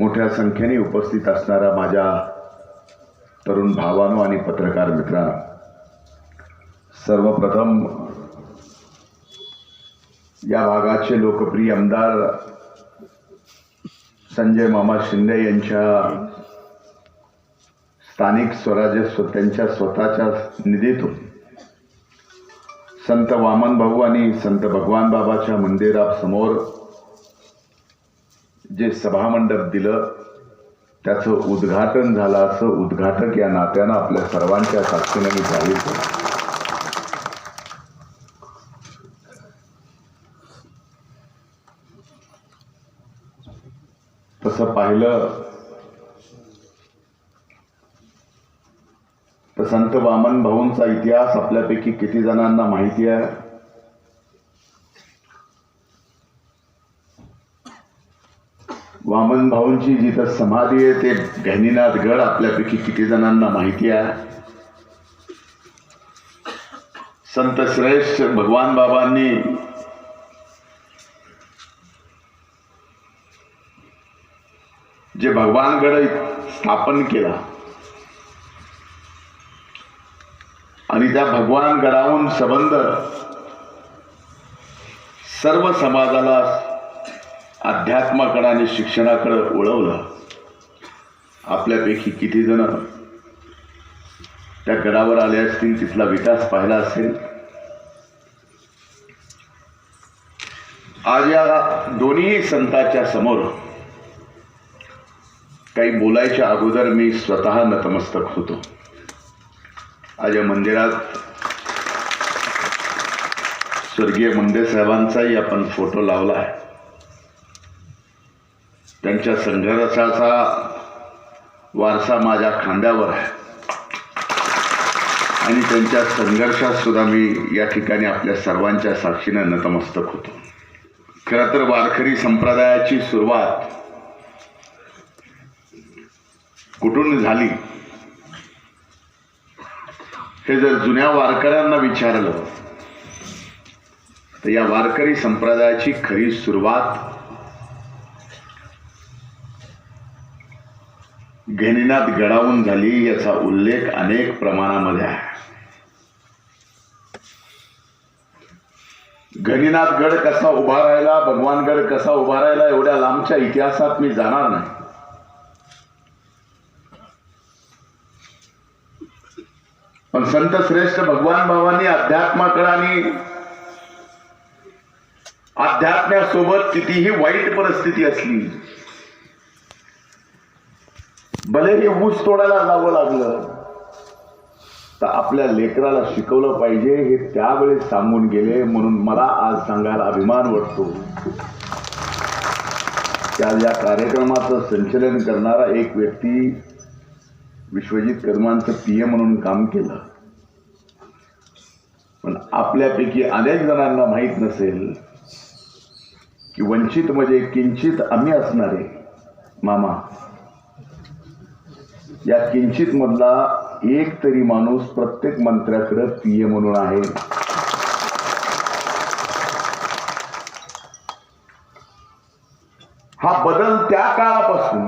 मोठ्या संख्येने उपस्थित असणाऱ्या माझ्या तरुण भावानो आणि पत्रकार मित्रांनो सर्वप्रथम या भागाचे लोकप्रिय आमदार संजय मामा शिंदे यांच्या स्थानिक स्वराज्य स्व त्यांच्या स्वतःच्या निधीतून संत वामन भाऊ आणि संत भगवान बाबाच्या मंदिरासमोर जे सभामंडप दिलं त्याचं उद्घाटन झालं असं उद्घाटक या नात्यानं आपल्या सर्वांच्या साक्षीनं मी जाहीर केलं. तसं पाहिलं तर संत वामन भाऊंचा इतिहास आपल्यापैकी किती जणांना माहिती आहे? वामन भाऊंची जिथं समाधी आहे ते गहिनीनाथ गड आपल्यापैकी किती जणांना माहिती आहे? संत श्रेष्ठ भगवान बाबांनी जे भगवानगड स्थापन केला आणि त्या भगवान गडाहून संबंध सर्व समाजाला अध्यात्माकडं आणि शिक्षणाकडं वळवलं आपल्यापैकी किती जण त्या गडावर आले असतील तिथला विकास पाहिला असेल? आज या दोन्ही संतांच्या समोर काही बोलायच्या अगोदर मी स्वतः नतमस्तक होतो. आज या मंदिरात स्वर्गीय मुंडे साहेबांचाही आपण फोटो लावला आहे. त्यांच्या संघर्षाचा वारसा माझ्या खांद्यावर आहे. आणि त्यांच्या संघर्षात सुद्धा मी या ठिकाणी आपल्या सर्वांच्या साक्षीनं नतमस्तक होतो. खरं तर वारकरी संप्रदायाची सुरुवात कुठून झाली? हे जर जुन्या वारकऱ्यांना विचारलं तर या वारकरी संप्रदायाची खरी सुरुवात घेनीनाथ गडावून झाली याचा उल्लेख अनेक प्रमाणामध्ये आहे. गणिनाथ गड कसा उभा राहिला भगवानगड कसा उभा राहिला एवढ्या लांबच्या इतिहासात मी जाणार नाही. पण संत श्रेष्ठ भगवान भावांनी अध्यात्माकडे आणि अध्यात्म्यासोबत कितीही वाईट परिस्थिती असली भले हे ऊस तोडायला जावं लागलं तर आपल्या लेकराला शिकवलं पाहिजे हे त्यावेळेस सांगून गेले म्हणून मला आज सांगायला अभिमान वाटतो. त्या या कार्यक्रमाचं संचलन करणारा एक व्यक्ती विश्वजित कर्मांचं पी एम म्हणून काम केलं. पण आपल्यापैकी अनेक जणांना माहीत नसेल की वंचित म्हणजे किंचित आम्ही असणारे मामा. या किंचित मधला एक तरी माणूस प्रत्येक मंत्र्याकडे पीए म्हणून आहे. हा बदल त्या काळापासून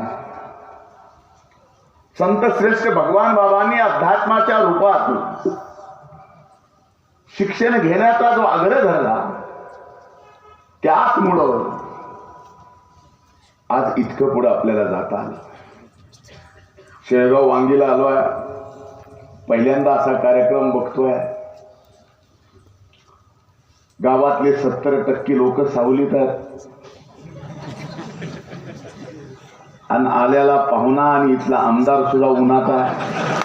संत श्रेष्ठ भगवान बाबांनी अध्यात्माच्या रूपात शिक्षण घेण्याचा जो आग्रह धरला त्याचमुळं आज इतकं पुढं आपल्याला जाता आलं. शेळगाव वांगीला आलो आहे. पहिल्यांदा असा कार्यक्रम बघतोय. गावातले सत्तर टक्के लोक सावलीत आहेत. आणि आल्याला पाहुणा आणि इथला आमदार सुद्धा उन्हात आहे.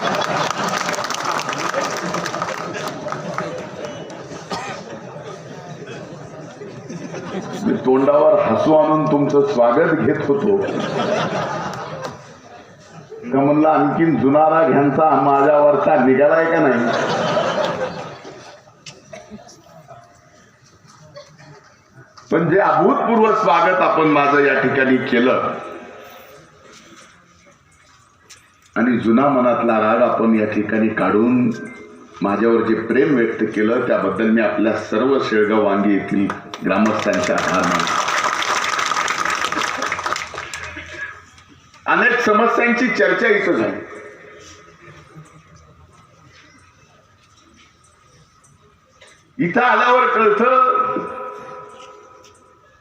तोंडावर हसू आणून तुमचं स्वागत घेत होतो. का म्हणलं आणखीन जुनारा घ्यांचा माझ्यावरचा निघालाय का नाही? पण जे अभूतपूर्व स्वागत आपण माझं या ठिकाणी केलं आणि जुना मनातला राग आपण या ठिकाणी काढून माझ्यावर जे प्रेम व्यक्त केलं त्याबद्दल मी आपल्या सर्व शेळगाव वांगी येथील ग्रामस्थांचे आभार मानतो. अनेक समस्यांची चर्चा इथं झाली. इथं आल्यावर कळत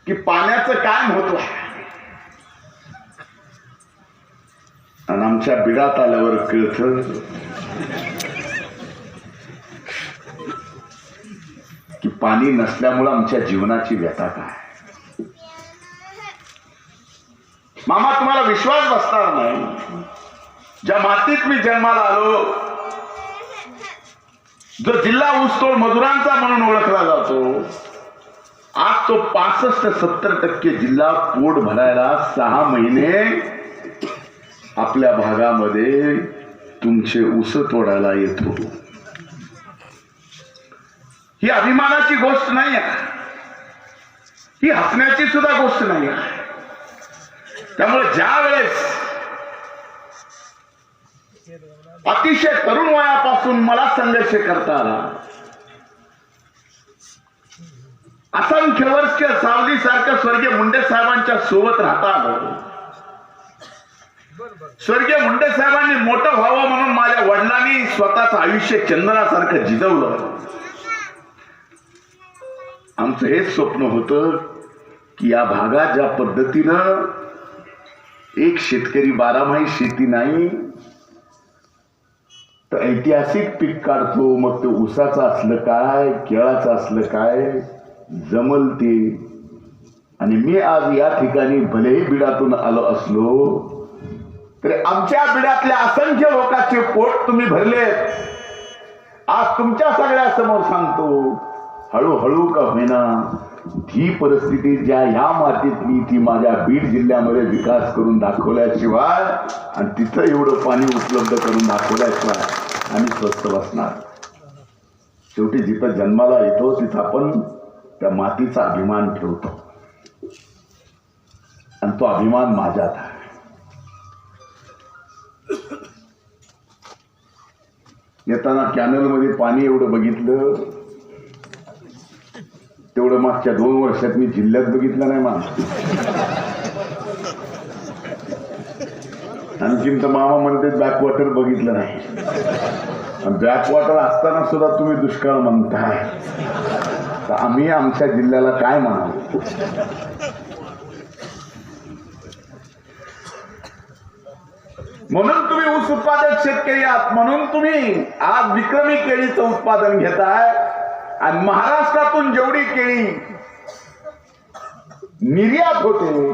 की पाण्याचं काय महत्त्व आहे. आणि आमच्या बिडात आल्यावर कळत की पाणी नसल्यामुळं आमच्या जीवनाची व्यथा काय. मामा तुम्हाला विश्वास बसणार नाही. ज्या मातीत मी जन्माला आलो जो जिल्हा ऊसतोड मजुरांचा म्हणून ओळखला जातो आज तो पासष्ट सत्तर टक्के जिल्हा पोट भरायला सहा महिने आपल्या भागामध्ये तुमचे ऊस तोडायला येतो. ही अभिमानाची गोष्ट नाही आहे ही हसण्याची सुद्धा गोष्ट नाही आहे त्यामुळे ज्या वेळेस अतिशय तरुण वयापासून मला संघर्ष करता आला असंख्य वर्ष सावली सारखं स्वर्गीय मुंडे साहेबांच्या सोबत राहता आलं. स्वर्गीय मुंडे साहेबांनी मोठं व्हावं म्हणून माझ्या वडिलांनी स्वतःचं आयुष्य चंदनासारखं जिजवलं. आमचं हेच स्वप्न होतं की या भागात ज्या पद्धतीनं एक शेतकरी बारामाही शेती नाही तर ऐतिहासिक पीक काढतो. मग ते ऊसाचं असलं काय केळाचं असलं काय जमल ते. आणि मी आज या ठिकाणी भलेही बिडातून आलो असलो तरी आमच्या बिडातल्या असंख्य लोकांचे पोट तुम्ही भरले आज तुमच्या सगळ्या समोर सांगतो हळूहळू का होईना ही परिस्थिती ज्या ह्या मातीतली ती माझ्या बीड जिल्ह्यामध्ये विकास करून दाखवल्याशिवाय आणि तिथं एवढं पाणी उपलब्ध करून दाखवल्याशिवाय आम्ही स्वस्त बसणार. शेवटी जिथं जन्माला येतो तिथं आपण त्या मातीचा अभिमान ठेवतो. आणि तो अभिमान माझ्यात आहे. येताना कॅनलमध्ये पाणी एवढं बघितलं तेवढं मागच्या दोन वर्षात मी जिल्ह्यात बघितलं नाही मा आणखीन तर मामा म्हणते बॅकवॉटर बघितलं नाही. बॅकवॉटर असताना सुद्धा तुम्ही दुष्काळ म्हणताय. तर आम्ही आमच्या जिल्ह्याला काय म्हणालो म्हणून तुम्ही ऊस उत्पादक शेतकरी आहात म्हणून तुम्ही आज विक्रमी केळीचं उत्पादन घेताय. आणि महाराष्ट्रातून जेवढी केळी निर्यात होते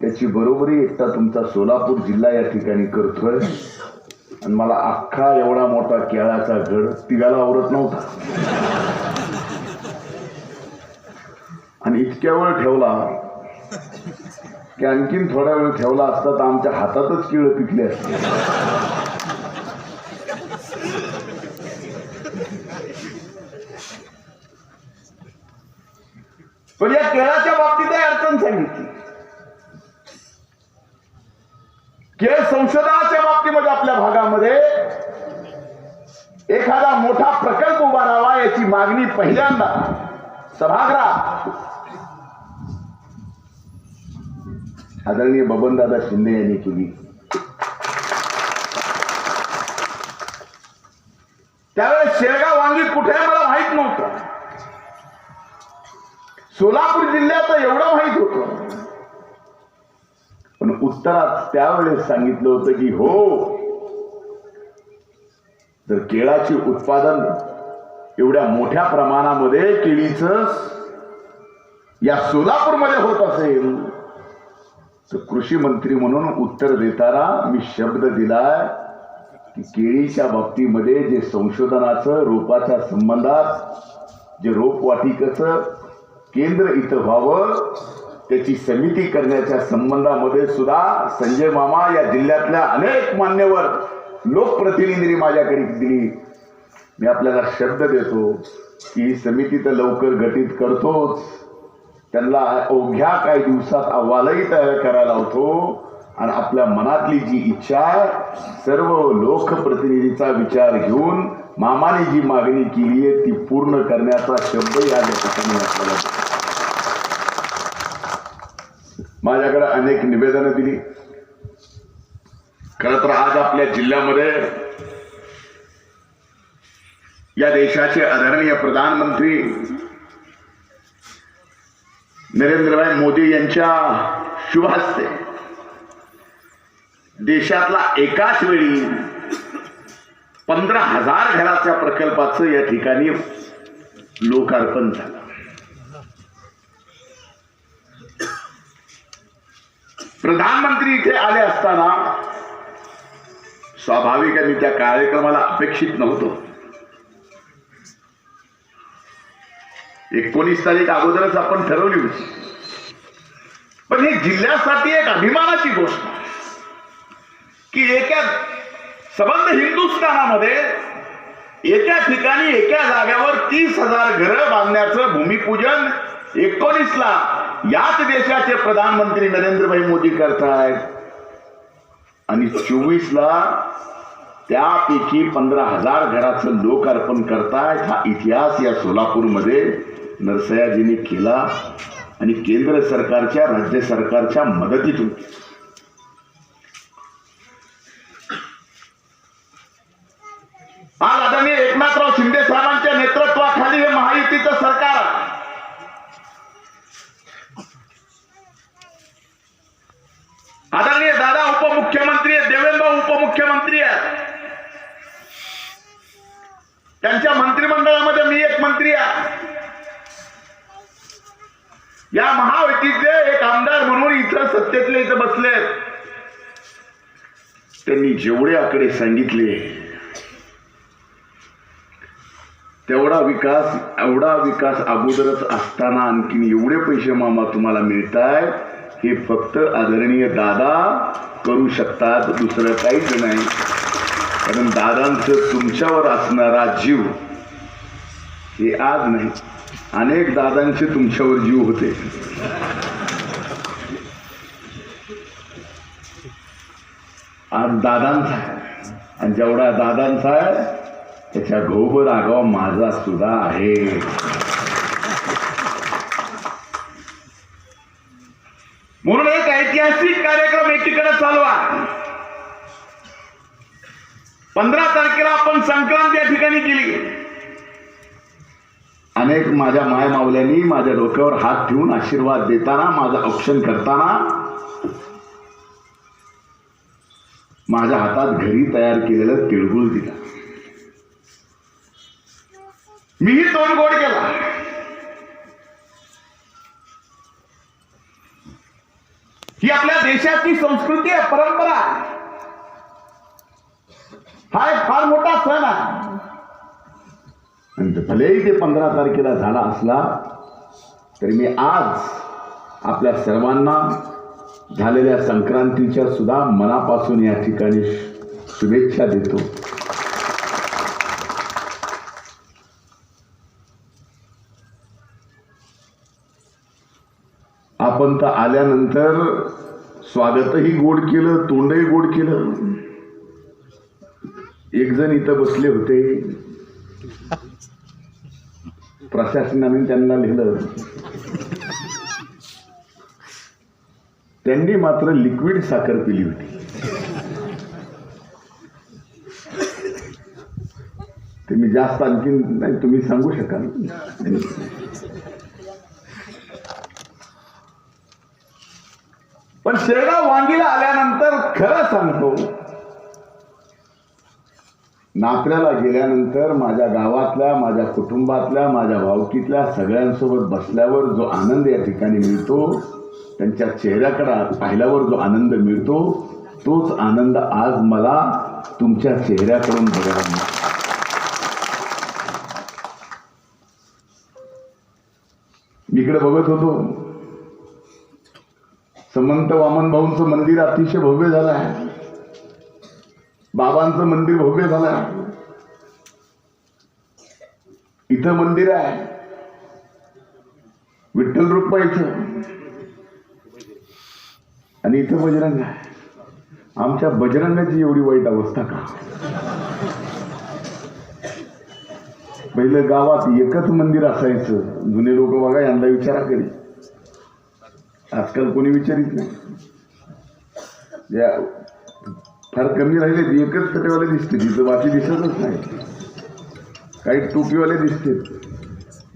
त्याची बरोबरी एकटा तुमचा सोलापूर जिल्हा या ठिकाणी करतोय. आणि मला अख्खा एवढा मोठा केळाचा घड तिघाला आवरत नव्हता. आणि इतक्या वेळ ठेवला की आणखीन थोडा वेळ ठेवला असता तर आमच्या हातातच किळ पिकले असते. संशोधनाच्या बाबतीमध्ये आपल्या भागामध्ये एखादा मोठा प्रकल्प उभारावा याची मागणी पहिल्यांदा सभागृहात. आदरणीय बबनदादा शिंदे यांनी केली. त्यावेळेस शेळगाव वांगी कुठे आहे मला माहीत नव्हतं. सोलापूर जिल्ह्यात एवढं माहीत होतं. पण उत्तरात त्यावेळेस सांगितलं होतं की हो जर केळाचे उत्पादन एवढ्या मोठ्या प्रमाणामध्ये केळीच या सोलापूरमध्ये होत असेल तर कृषी मंत्री म्हणून उत्तर देताना मी शब्द दिलाय की केळीच्या बाबतीमध्ये जे संशोधनाचं रोपाच्या संबंधात जे रोपवाटिकेचं केंद्र इथं व्हावं त्याची समिती करण्याच्या संबंधामध्ये सुद्धा संजय मामा या जिल्ह्यातल्या अनेक मान्यवर लोकप्रतिनिधींनी माझ्याकडे दिली. मी आपल्याला शब्द देतो की ही समिती तर लवकर गठीत करतोच. त्यांना अवघ्या काही दिवसात अहवालही तयार करायला होतो. आणि आपल्या मनातली जी इच्छा आहे सर्व लोकप्रतिनिधीचा विचार घेऊन मामाने जी मागणी केली आहे ती पूर्ण करण्याचा शब्द या ठिकाणी आपल्याला माझ्याकडे अनेक निवेदनं दिली. खर तर आज आपल्या जिल्ह्यामध्ये या देशाचे आदरणीय प्रधानमंत्री नरेंद्रभाई मोदी यांच्या शुभ हस्ते देशातला एकाच वेळी पंधरा हजार घराच्या प्रकल्पाचं या ठिकाणी लोकार्पण झालं. प्रधानमंत्री इथे आले असताना स्वाभाविक आहे मी त्या कार्यक्रमाला अपेक्षित नव्हतो. एकोणीस तारीख अगोदरच आपण ठरवली होती. पण ही जिल्ह्यासाठी एक अभिमानाची गोष्ट की एका सबंध हिंदुस्थानामध्ये एका ठिकाणी एका जाग्यावर तीस हजार घरं बांधण्याचं भूमिपूजन एकोणीसला याच देशाचे प्रधानमंत्री नरेंद्रभाई मोदी करतायत. आणि चोवीसला त्यापैकी पंधरा हजार घराचं लोकार्पण करतायत. हा इतिहास या सोलापूरमध्ये नरसयाजींनी केला आणि केंद्र सरकारच्या राज्य सरकारच्या मदतीतून जेवढे आकडे सांगितले तेवढा विकास एवढा विकास अगोदरच असताना आणखीन एवढे पैसे मामा तुम्हाला मिळताय हे फक्त आदरणीय दादा करू शकतात दुसरं काहीच नाही. कारण दादांचं तुमच्यावर असणारा जीव हे आज नाही. अनेक दादांचे तुमच्यावर जीव होते. आज दादांचा आहे. आणि जेवढा दादांचा आहे त्याच्या घोब रागाव माझा सुद्धा आहे. म्हणून एक ऐतिहासिक कार्यक्रम एकीकडे चालवा. पंधरा तारखेला आपण संक्रांत या ठिकाणी केली अनेक माझ्या मायमावल्यांनी माझ्या डोक्यावर हात ठेवून आशीर्वाद देताना माझं औक्षण करताना माझ्या हातात घरी तयार केलेलं तिळगुळ दिला. मीही तोंड गोड केला. ही आपल्या देशाची संस्कृती आहे परंपरा हा एक फार मोठा सण आहे. आणि भलेही ते पंधरा तारखेला झाला असला तरी मी आज आपल्या सर्वांना झालेल्या संक्रांतीच्या सुद्धा मनापासून या ठिकाणी शुभेच्छा देतो. आपण तर आल्यानंतर स्वागतही गोड केलं तोंडही गोड केलं. एक जण इथं बसले होते. प्रशासनाने त्यांना लिहिलं. त्यांनी मात्र लिक्विड साखर पिली होती. ते मी जास्त आणखीन नाही तुम्ही सांगू शकाल. पण शेगाव वांगीला आल्यानंतर खरं सांगतो नाकऱ्याला गेल्यानंतर माझ्या गावातल्या माझ्या कुटुंबातल्या माझ्या भावकीतल्या सगळ्यांसोबत बसल्यावर जो आनंद या ठिकाणी मिळतो त्यांच्या चेहऱ्याकडे पाहिल्यावर जो आनंद मिळतो तोच आनंद आज मला तुमच्या चेहऱ्याकडून बघायला मिळतो. मी इकडे बघत होतो. समंत वामन भाऊंचं मंदिर अतिशय भव्य झालं आहे. बाबांचं मंदिर भव्य झालं आहे. इथं मंदिर आहे. विठ्ठल रुक्माईचं आणि इथं बजरंग आमच्या बजरंगाची एवढी वाईट अवस्था का? पहिलं गावात एकच मंदिर असायचं. जुने लोक बघा यांना विचारा करी आजकाल कोणी विचारित नाही. या फार कमी राहिले एकच कटेवाले दिसते. तिथं बाकी दिसतच नाही. काही टोपीवाले दिसते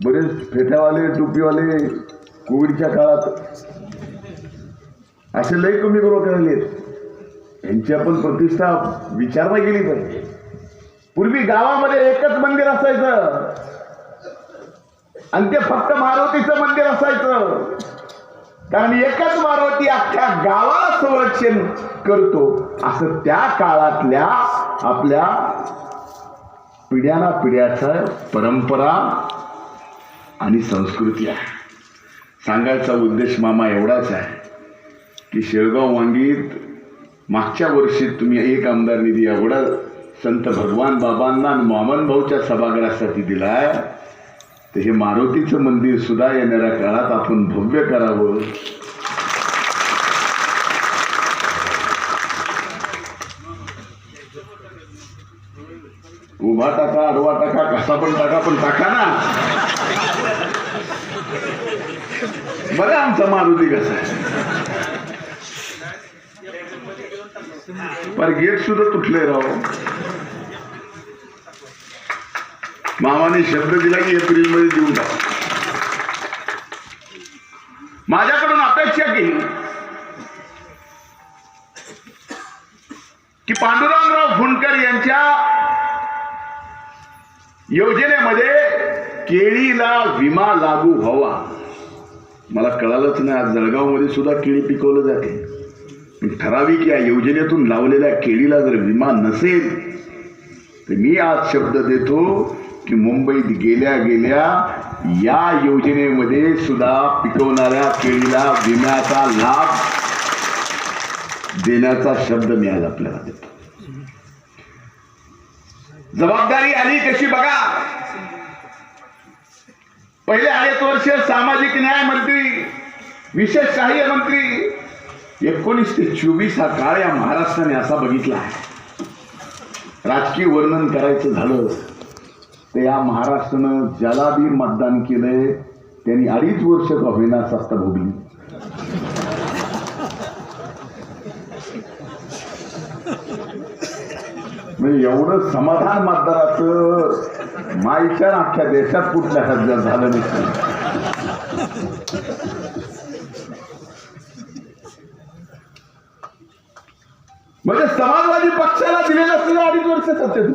बरेच फेट्यावाले टोपीवाले कोविडच्या काळात असे लई कमी लोक आहेत. यांची आपण प्रतिष्ठा विचारणा केली पाहिजे. पूर्वी गावामध्ये एकच मंदिर असायचं. आणि ते फक्त मारुतीचं मंदिर असायचं. कारण एकच मारुती अख्ख्या गावाला संरक्षण करतो. असं त्या काळातल्या आपल्या पिढ्याना पिढ्याचा परंपरा आणि संस्कृती आहे. सांगायचा उद्देश मामा एवढाच आहे. की शेळगाव वांगीत मागच्या वर्षी तुम्ही एक आमदार निधी एवढा संत भगवान बाबांना आणि मामन भाऊच्या सभागृहासाठी दिलाय तर हे मारुतीचं मंदिर सुद्धा येणाऱ्या काळात आपण भव्य करावं. उभा टाका अडवा टाका कसा पण टाका पण टाका ना. बघा आमचा मारुती कसा आहे. पर गेट सुद्धा तुटले राव. मामाने शब्द दिला की एप्रिलमध्ये देऊन टाका. माझ्याकडून अपेक्षा केली की पांडुरंगराव फुंडकर यांच्या योजनेमध्ये केळीला विमा लागू व्हावा. मला कळालंच नाही आज जळगावमध्ये सुद्धा केळी पिकवलं जाते. ठराविक या योजनेतून लावलेल्या केळीला जर विमा नसेल तर मी आज शब्द देतो की मुंबईत गेल्या गेल्या या योजनेमध्ये सुद्धा पिकवणाऱ्या केळीला विम्याचा लाभ देण्याचा शब्द मी आज आपल्याला देतो. जबाबदारी आली कशी बघा. पहिले आहेत वर्ष सामाजिक न्याय मंत्री विशेष सहाय्य मंत्री एकोणीस ते चोवीस हा काळ या महाराष्ट्राने असा बघितला आहे. राजकीय वर्णन करायचं झालं तर या महाराष्ट्रानं ज्याला बी मतदान केलंय त्यांनी अडीच वर्ष का होईना सत्ता भोगली. म्हणजे एवढं समाधान मतदाराचं माईच्या अख्ख्या देशात कुठल्या राज्यात झालं नाही. कसं करते तू?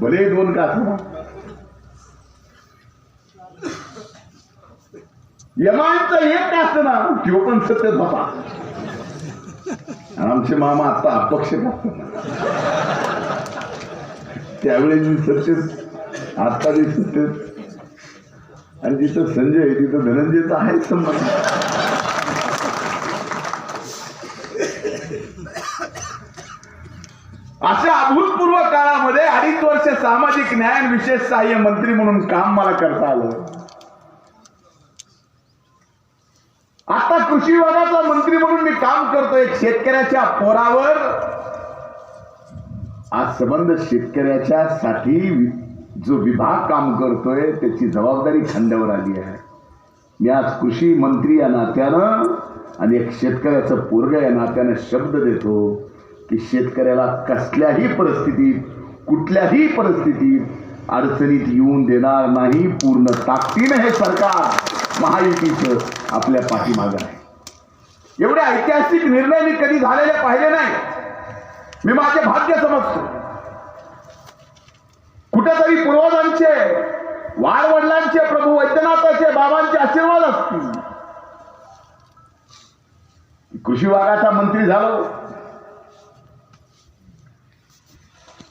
भले दोन का असं यमांचा एक का असतं ना तो पण सत्तेत होता आमचे मामा आता अपक्ष त्यावेळेस त्यावेळी मी सत्तेत आता मी सत्तेत आणि जिथं संजय तिथं धनंजयचा आहे संबंध. अशा अभूतपूर्व काळामध्ये अडीच वर्ष सामाजिक न्याय आणि विशेष सहाय्य मंत्री म्हणून काम मला करता आलं. आता कृषी विभागाचा मंत्री म्हणून मी काम करतोय. शेतकऱ्याच्या पोरावर आज संबंध शेतकऱ्याच्या साठी जो विभाग काम करतोय त्याची जबाबदारी खांद्यावर आली आहे. मी आज कृषी मंत्री या नात्यानं आणि एक शेतकऱ्याचं पोरग या नात्यानं शब्द देतो. की शेतकऱ्याला कसल्याही परिस्थितीत कुठल्याही परिस्थितीत अडचणीत येऊन देणार नाही पूर्ण ताकदीनं हे सरकार महायुतीचं आपल्या पाठीमागं आहे. एवढे ऐतिहासिक निर्णय मी कधी झालेले पाहिले नाही. मी माझे भाग्य समजतो. कुठेतरी पूर्वजांचे वाडवडिलांचे प्रभू वैद्यनाथाचे बाबांचे आशीर्वाद असतील. कृषी विभागाचा मंत्री झालो.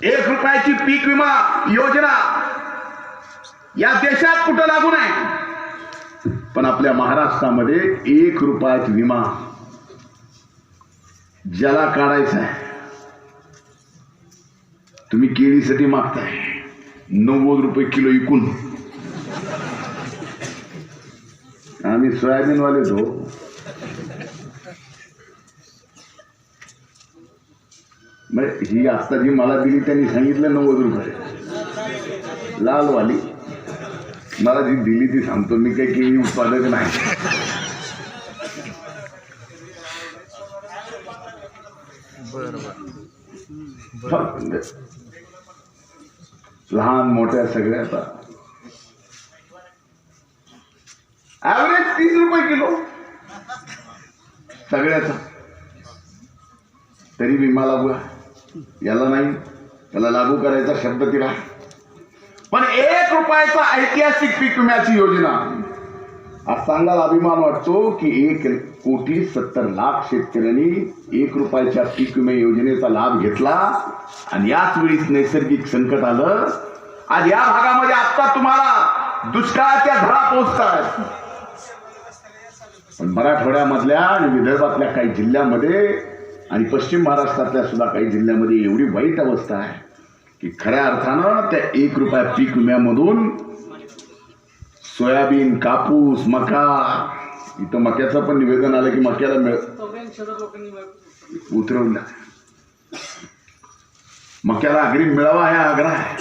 एक रुपयाची पीक विमा योजना. या देशात कुठं लागू नाही पण आपल्या महाराष्ट्रामध्ये एक रुपयात विमा ज्याला काढायचा आहे. तुम्ही केळीसाठी मागताय. नव्वद रुपये किलो विकून आम्ही सोयाबीनवाले तो म्हणजे ही आत्ता जी मला दिली त्यांनी सांगितलं नव्वद रुपये. लालवाली मला जी दिली ती सांगतो मी काही केळी उत्पादक नाही. लहान मोठ्या सगळ्याचा ऍव्हरेज तीस रुपये किलो. सगळ्याचा. तरी मी मला बघा याला नाही याला लागू करायचा शब्द तिला पण एक रुपयाचा ऐतिहासिक पीक विम्याची योजना. आज सांगायला अभिमान वाटतो की एक कोटी सत्तर लाख शेतकऱ्यांनी एक रुपयाच्या पीक विमा योजनेचा लाभ घेतला. आणि याच वेळीच नैसर्गिक संकट आलं. आणि या भागामध्ये आता तुम्हाला दुष्काळाच्या धरा पोहोचतात पण मराठवाड्यामधल्या आणि विदर्भातल्या काही जिल्ह्यामध्ये आणि पश्चिम महाराष्ट्रातल्या सुद्धा काही जिल्ह्यामध्ये एवढी वाईट अवस्था आहे की खऱ्या अर्थानं त्या एक रुपया पीक विम्यामधून सोयाबीन कापूस मका इथं मक्याचं पण निवेदन आलं की मक्याला मिळ उतरवलं मक्याला अग्रिम मिळावा हा आग्रह आहे.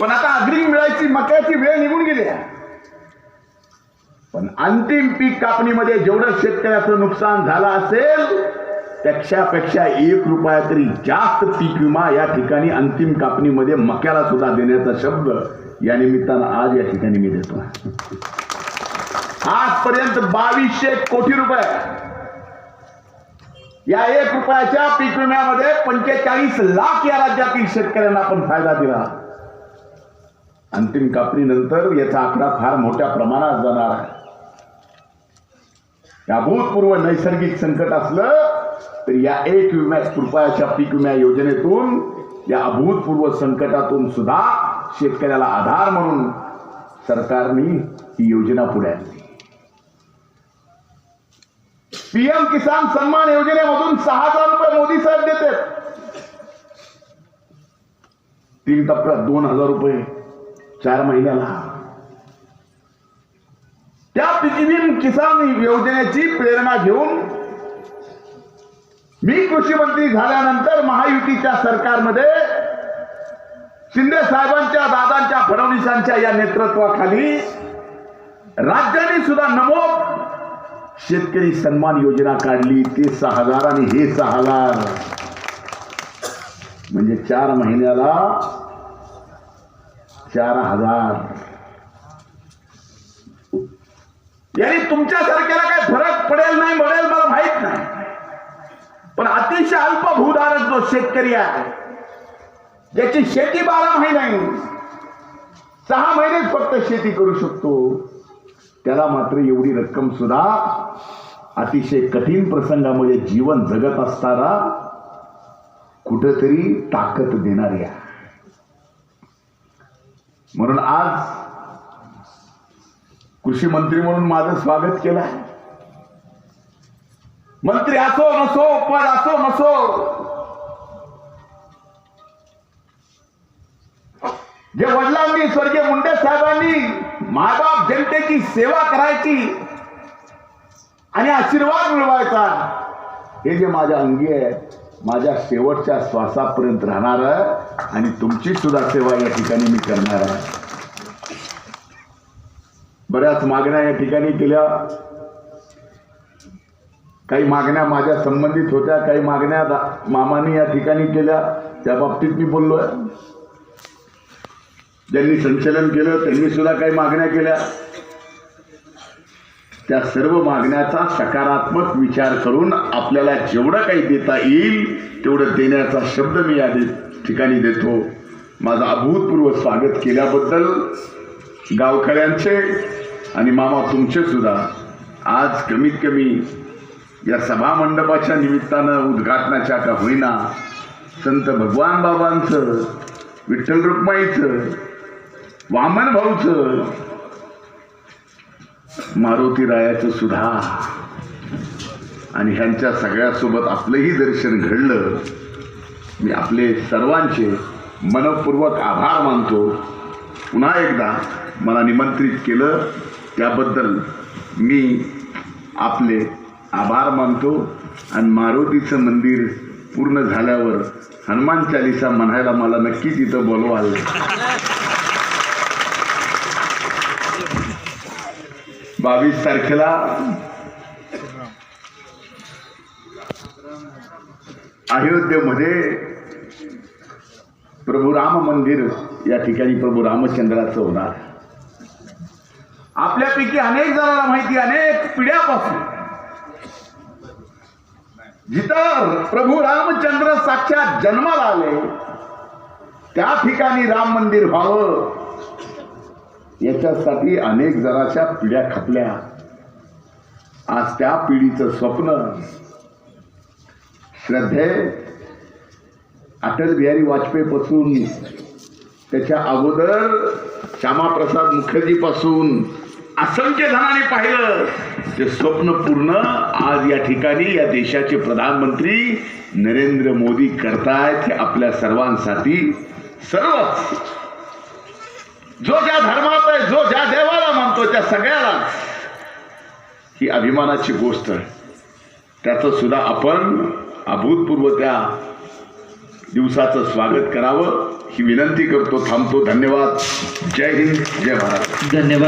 पण आता अग्रिम मिळायची मक्याची वेळ निघून गेली आहे. पण अंतिम पीक कापणीमध्ये जेवढं शेतकऱ्याचं नुकसान झालं असेल त्याच्यापेक्षा एक रुपया तरी जास्त पीक विमा या ठिकाणी अंतिम कापणीमध्ये मक्याला सुद्धा देण्याचा शब्द या निमित्तानं आज या ठिकाणी मी देतो. आजपर्यंत बावीसशे कोटी रुपये. या एक रुपयाच्या पीक विम्यामध्ये पंचेचाळीस लाख या राज्यातील शेतकऱ्यांना आपण फायदा दिला. अंतिम कापणीनंतर याचा आकडा फार मोठ्या प्रमाणात जाणार आहे. अभूतपूर्व नैसर्गिक संकट असलं तर या एक विम्या कृपयाच्या पीक विम्या योजनेतून या अभूतपूर्व संकटातून सुद्धा शेतकऱ्याला आधार म्हणून सरकारने ही योजना पुढे आणली. पीएम किसान सन्मान योजनेमधून सहा हजार रुपये मोदी साहेब देते तीन टप्प्यात दोन हजार रुपये चार महिन्याला. आजीवन किसान योजनेची प्रेरणा घेऊन मी कृषी मंत्री झाल्यानंतर महायुतीच्या सरकारमध्ये शिंदे साहेबांच्या दादांच्या फडणवीसांच्या या नेतृत्वाखाली राज्याने सुद्धा नमो शेतकरी सन्मान योजना काढली. ते सहा हजार आणि हे सहा हजार. म्हणजे चार महिन्याला चार हजार. यांनी तुमच्यासारख्याला काय फरक पडेल नाही मडेल मला माहीत नाही. पण अतिशय अल्प भूधारक जो शेतकरी आहे ज्याची शेती बारा महिने सहा महिनेच फक्त शेती करू शकतो त्याला मात्र एवढी रक्कम सुद्धा अतिशय कठीण प्रसंगामध्ये जीवन जगत असताना कुठंतरी ताकद देणारी आहे. म्हणून आज कृषी मंत्री म्हणून माझं स्वागत केलं आहे. मंत्री असो नसो पद असो नसो. जे वडिलांनी स्वर्गीय मुंडे साहेबांनी मायबाप जनतेची सेवा करायची आणि आशीर्वाद मिळवायचा हे जे माझ्या अंगी आहे माझ्या शेवटच्या श्वासापर्यंत राहणार आणि तुमची सुद्धा सेवा या ठिकाणी मी करणार आहे. बऱ्याच मागण्या या ठिकाणी केल्या. काही मागण्या माझ्या संबंधित होत्या काही मागण्या दा- मामाने या ठिकाणी केल्या. त्या बाबतीत मी बोललोय. ज्यांनी संचलन केलं त्यांनी सुद्धा काही मागण्या केल्या. त्या सर्व मागण्याचा सकारात्मक विचार करून आपल्याला जेवढं काही देता येईल तेवढं देण्याचा शब्द मी या ठिकाणी देतो. माझं अभूतपूर्व स्वागत केल्याबद्दल गावकऱ्यांचे आणि मामा तुमचे सुद्धा आज कमीत कमी या सभा मंडपाच्या निमित्तानं उद्घाटनाच्या का होईना संत भगवान बाबांचं विठ्ठल रुक्माईचं वामन भाऊचं मारुती रायाचं सुद्धा. आणि ह्यांच्या सगळ्यासोबत आपलंही दर्शन घडलं. मी आपले सर्वांचे मनपूर्वक आभार मानतो. पुन्हा एकदा मला निमंत्रित केलं. त्याबद्दल मी आपले आभार मानतो आणि मारुतीचं मंदिर पूर्ण झाल्यावर हनुमान चालिसा म्हणायला मला नक्कीच इथं बोलवाल. बावीस तारखेला अयोध्येमध्ये प्रभू राम मंदिर या ठिकाणी प्रभू रामचंद्राचं होणार. आपल्यापैकी अनेक जणांना माहिती अनेक पिढ्यापासून. जिथं प्रभू रामचंद्र साक्षात जन्माला आले त्या ठिकाणी राम मंदिर व्हावं. याच्यासाठी अनेक जणाच्या पिढ्या खपल्या. आज त्या पिढीचं स्वप्न श्रद्धे अटल बिहारी वाजपेयी पासून त्याच्या अगोदर श्यामाप्रसाद मुखर्जी पासून असंख्य जणांनी पाहिलं. ते स्वप्न पूर्ण आज या ठिकाणी या देशाचे प्रधानमंत्री नरेंद्र मोदी करतायत हे आपल्या सर्वांसाठी सर्व जो ज्या धर्मात आहे जो ज्या देवाला मानतो त्या सगळ्याला. ही अभिमानाची गोष्ट त्याच त्याचं सुद्धा आपण अभूतपूर्व त्या दिवसाचं स्वागत करावं ही विनंती करतो थांबतो. धन्यवाद. जय हिंद जय भारत. धन्यवाद.